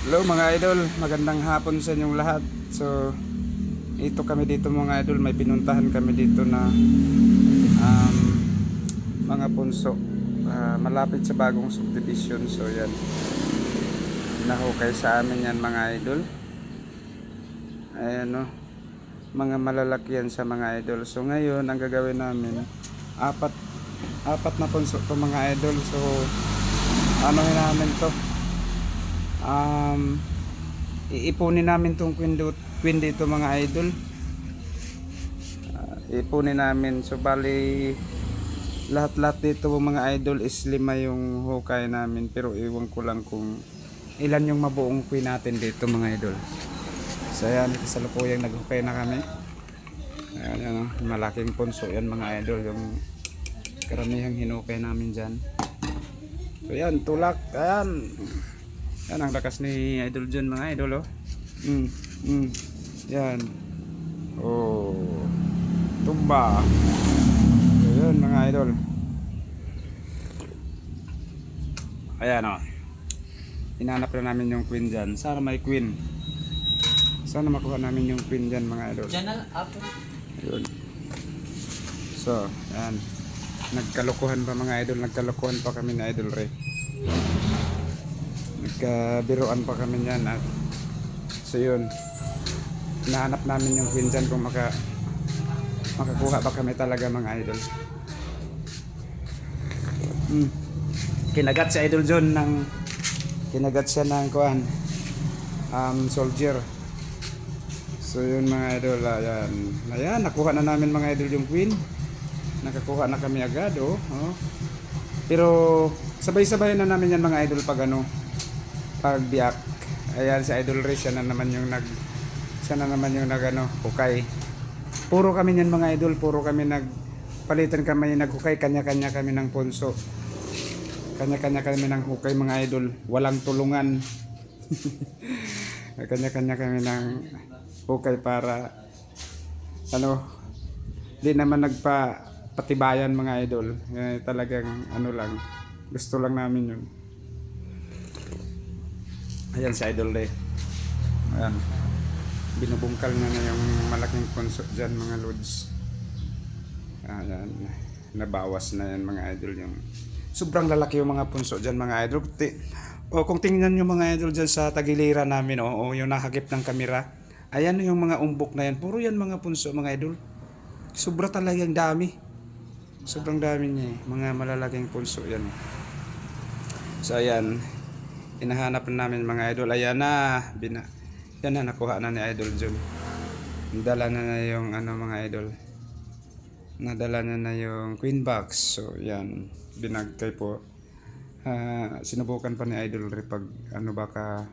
Hello mga idol, magandang hapon sa inyong lahat. So, ito kami dito mga idol, may pinuntahan kami dito na um, mga punso. Ah, malapit sa bagong subdivision. So, yan. Nahukay sa amin yan mga idol. Ayan no. Mga malalaki yan sa mga idol. So, ngayon, ang gagawin namin, apat apat na punso to mga idol. So, ano namin to? Um, iipunin namin tong do, queen dito mga idol. Ah, iipunin namin. So bali lahat lahat dito mga idol is lima yung hukay namin. Pero iwan ko lang kung ilan yung mabuong queen natin dito mga idol. So ayan kasalukuyang naghukay na kami. Ayan yan oh, malaking punso yan mga idol yung karamihang hinukay namin dyan. So yan tulak ayan yan ang lakas ni Idol John mga idol oh. Mm, mm. Yan. Oh. Tumba. Ayan mga idol. Ayan oh. Hinanap na namin yung queen dyan. Sana may queen. Sana makuha namin yung queen dyan mga idol. Na, apo. Ayun. So, yan. Nagkalokohan pa mga idol. Nagkalokohan pa kami na idol Ray. Nagkabiruan pa kami niyan at so yun. Nahanap namin yung queen dyan kung maka makakuha ba kami talaga mga idol. Hmm. Kinagat si Idol John ng kinagat siya ng kuan um, soldier. So yun mga idol, ayan. Ayan, nakuha na namin mga idol yung queen. Nakakuha na kami agad, oh. oh. Pero sabay-sabay na namin yan mga idol pag ano, pag biyak. Ayan, si Idol Ray, siya na naman yung nag, siya na naman yung nag ano, hukay. Puro kami yan mga idol, puro kami nag, palitan kami naghukay, kanya-kanya kami ng punso. Kanya-kanya kami ng hukay mga idol, walang tulungan. Kanya-kanya kami ng hukay para ano, di naman nagpa patibayan mga idol. Eh, talagang ano lang, gusto lang namin yun. Ayan si Idol Ray. Ayan. Binubungkal na na yung malaking punso dyan mga lods. Ayan. Nabawas na yan mga idol yung sobrang lalaki yung mga punso dyan mga idol. O kung tingnan yung mga idol dyan sa tagiliran namin o, o yung nakakip ng kamera. Ayan yung mga umbok na yan. Puro yan mga punso mga idol. Sobra talagang dami. Sobrang dami niya eh. Mga malalaking punso yan. So ayan. Hinahanap na namin mga idol. Ayan na. Bina yan na nakuha na ni Idol John. Dala na na yung ano mga idol. Nadala na na yung queen box. So yan. Binagkay po. Ah, sinubukan pa ni Idol Ray pag ano baka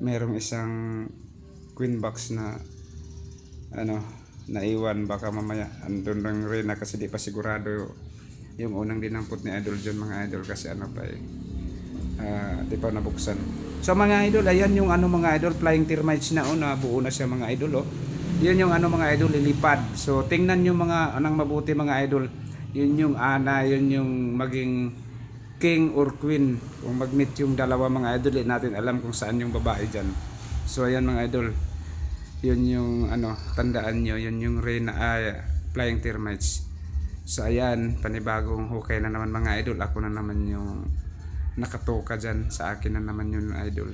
merong isang queen box na ano naiwan baka mamaya andun lang rin na kasi di pa sigurado yung unang dinampot ni Idol John mga idol kasi ano pa eh Ah, di pa nabuksan. So mga idol, ayan yung ano mga idol, flying termites na oh, buo na siya mga idol oh. Yan yung ano mga idol, lilipad. So tingnan nyo mga anong mabuti mga idol. Yun yung ana, yun yung maging king or queen. Kung mag-meet yung dalawa mga idol, eh, natin alam kung saan yung babae dyan. So ayan mga idol, yun yung ano, tandaan nyo, yun yung reyna, ah, flying termites. So ayan, panibagong hukay na naman mga idol. Ako na naman yung nakatoka dyan. Sa akin na naman yun idol.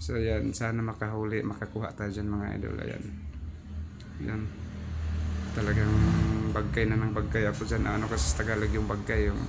So ayan, sana makahuli, makakuha tayo dyan mga idol. Ayan. Ayan. Talagang bagkay na ng bagkay ako dyan. Ano kasi sa Tagalog yung bagkay. Yung,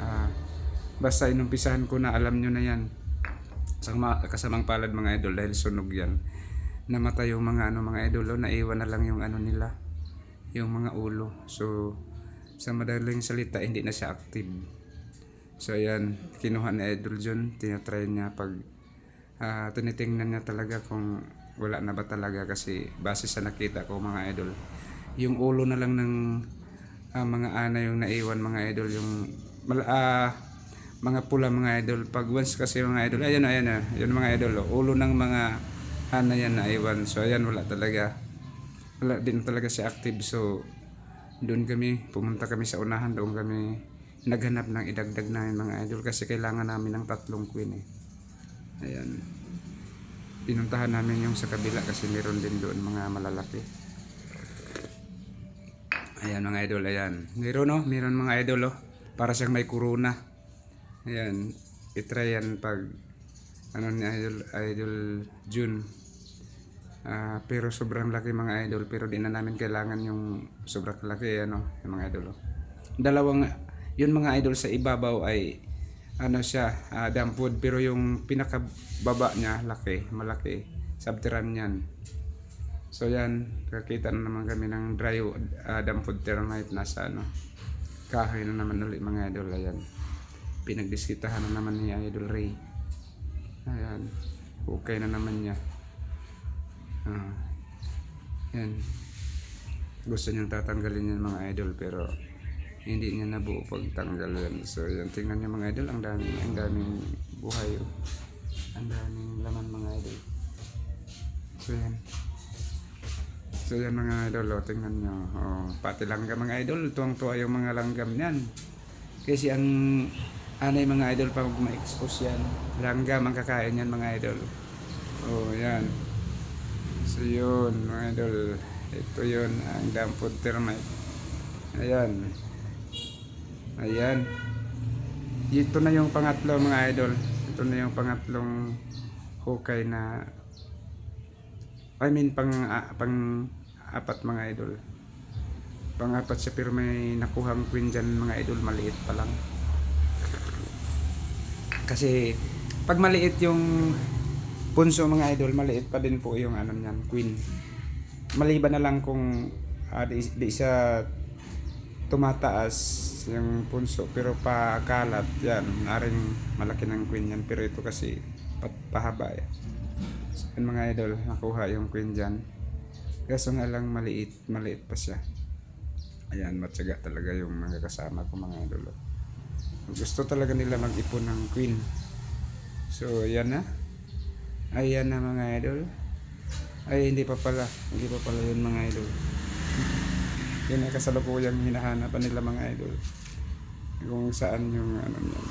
ah, basta inumpisahan ko na alam nyo na yan. Sa kasamang palad mga idol dahil sunog yan. Namatay yung mga ano mga idol. oh, Naiwan na lang yung ano nila. Yung mga ulo. So sa madaling salita hindi na siya active. So ayan, kinuha ni Idol John, tinatry niya pag ah, tinitingnan niya talaga kung wala na ba talaga kasi base sa nakita ko mga idol. Yung ulo na lang ng ah, mga ana yung naiwan mga idol yung ah, mga pula mga idol. Pag once kasi mga idol, ayan ayan na, yun mga idol, oh, ulo ng mga ana yan naiwan. So ayan wala talaga. Wala din talaga si active so doon kami, pumunta kami sa unahan, doon kami naghanap ng idagdag namin mga idol kasi kailangan namin ng tatlong queen eh. Ayan. pinuntahan namin yung sa kabila kasi meron din doon mga malalaki. Ayan mga idol, ayan. Meron no, meron mga idol oh. Para siyang may corona. Ayan, itry yan pag ano ni idol, idol June. Ah, pero sobrang laki mga idol, pero di na namin kailangan yung sobrang laki ano, yung mga idol. oh. Dalawang yun mga idol sa ibabaw ay ano siya, ah, damp wood pero yung pinakababa niya laki, malaki, subterranean. So yan, kakita na naman kami ng dry uh, damp wood termite nasa ano, kahoy na naman ulit mga idol, ayan. Pinagdiskitahan na naman ni Idol Ray. Ayan, okay na naman niya. Ah, yan. Gusto niyang tatanggalin yan mga idol pero hindi niya nabuo pagtanggal yan. So yan, tingnan niyo mga idol, ang daming, ang daming buhay. oh. Ang daming laman mga idol. So yan. So yan mga idol, oh, tingnan nyo. Oh, pati langgam mga idol, tuwang-tuwa yung mga langgam niyan. Kasi ang anay mga idol pag ma-expose yan, langgam ang kakain yan mga idol. Oh, yan. So yun mga idol, ito yun ang dampod termite. Ayan. Ayan. Ito na yung pangatlo mga idol. Ito na yung pangatlong hukay na I mean pang ah, pang apat mga idol. Pang apat siya pero may nakuhang queen dyan mga idol maliit pa lang. Kasi pag maliit yung punso mga idol, maliit pa din po yung ano niyan, queen. Maliban na lang kung ah, di, di siya tumataas yung punso pero pakalat yan naring malaki ng queen yan pero ito kasi pahaba eh. So, yun mga idol, nakuha yung queen dyan. Kaso nga lang maliit, maliit pa siya. Ayan, matyaga talaga yung mga kasama ko mga idol. Gusto talaga nila mag-ipon ng queen. So, ayan na. Ayan na mga idol. Ay, hindi pa pala. Hindi pa pala yun mga idol. Yun ang kasalukuyang hinahanapan nila mga idol. Kung saan yung ano niyan.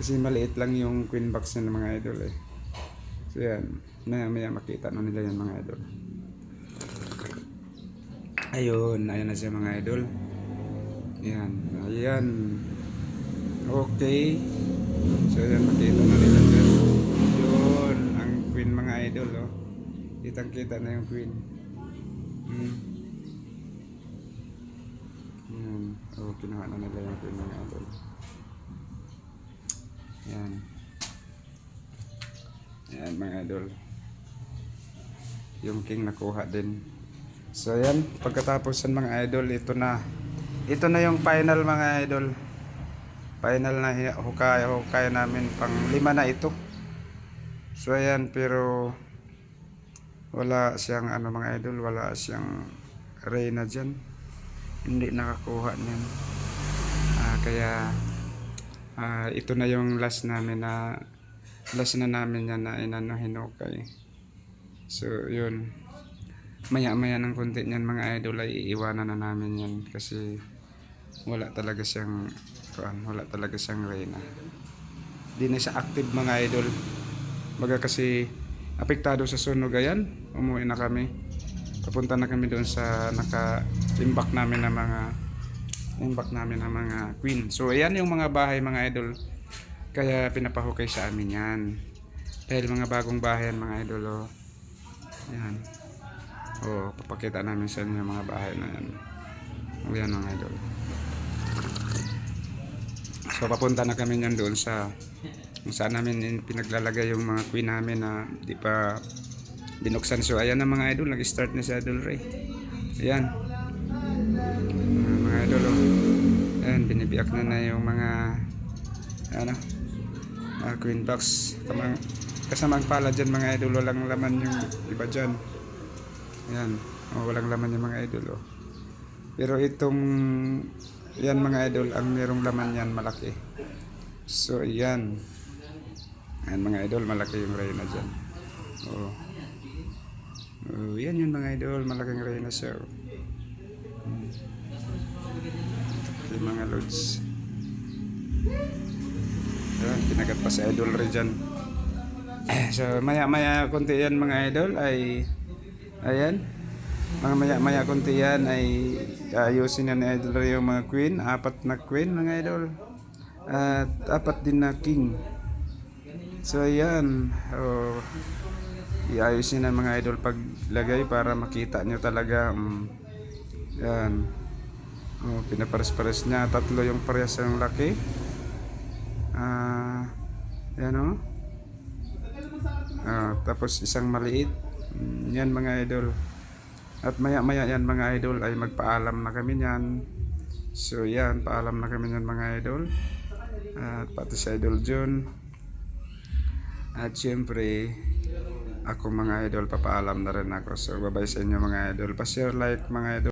Kasi maliit lang yung queen box niya ng mga idol eh. So yan, maya maya makita na nila yan mga idol. Ayun, ayun na siya mga idol. Yan, ayan. Okay. So yan, makita na nila dyan. Yun, ang queen mga idol oh. Kitang kita na yung queen. Hmm. Yan. Oh, kinuha na nila yung mga idol. Yan. Yan mga idol. Yung king nakuha din. So yan, pagkatapos yan mga idol, ito na. Ito na yung final mga idol. Final na hukay, hukay namin. Pang lima na ito. So ayan, pero wala siyang ano mga idol, wala siyang reyna dyan. Hindi nakakuha niyan. Ah, kaya ah, ito na yung last namin na last na namin yan na inano hinukay. So yun. Maya maya ng konti niyan mga idol ay iiwanan na namin yan kasi wala talaga siyang kuan, wala talaga siyang reyna. Di na siya active mga idol. Baga kasi apektado sa sunog ayan, umuwi na kami. Papunta na kami doon sa naka-imbak namin ng mga imbak namin ng mga queen. So ayan yung mga bahay mga idol. Kaya pinapahukay sa amin yan. Dahil mga bagong bahay yan mga idol. Oh. Yan. Oh, papakita namin sa inyo yung mga bahay na yan. O yan mga idol. So papunta na kami niyan doon sa kung saan namin in- pinaglalagay yung mga queen namin na di pa binuksan. So ayan na mga idol, nag-start na si Idol Ray. Ayan. Ah, mga idol oh. Ayan, binibiyak na na yung mga ano, mga queen box. Kamang, kasamang pala dyan mga idol, walang laman yung iba dyan. Ayan, oh, walang laman yung mga idol oh. Pero itong yan mga idol, ang merong laman yan malaki. So yan. Ayan mga idol, malaki yung reyna dyan. Oh. Oh, yan yun mga idol, malaking. Oh. Hmm. Yung mga loads. Ayan, kinagat pa si idol rin dyan. so maya maya konti yan mga idol ay ayan mga maya maya konti yan ay ayusin na ni idol Ray yung mga queen apat na queen mga idol at apat din na king so ayan oh, iayusin na mga idol paglagay para makita nyo talaga um, yan oh, pinapares-pares niya tatlo yung parehas ng laki ah yan oh Ah, tapos isang maliit. Mm, Yan mga idol. At maya maya yan mga idol ay magpaalam na kami niyan. So yan, paalam na kami niyan mga idol. At pati si Idol John. At syempre, ako mga idol, papaalam na rin ako. So bye-bye sa inyo mga idol. Pa-share, like mga idol.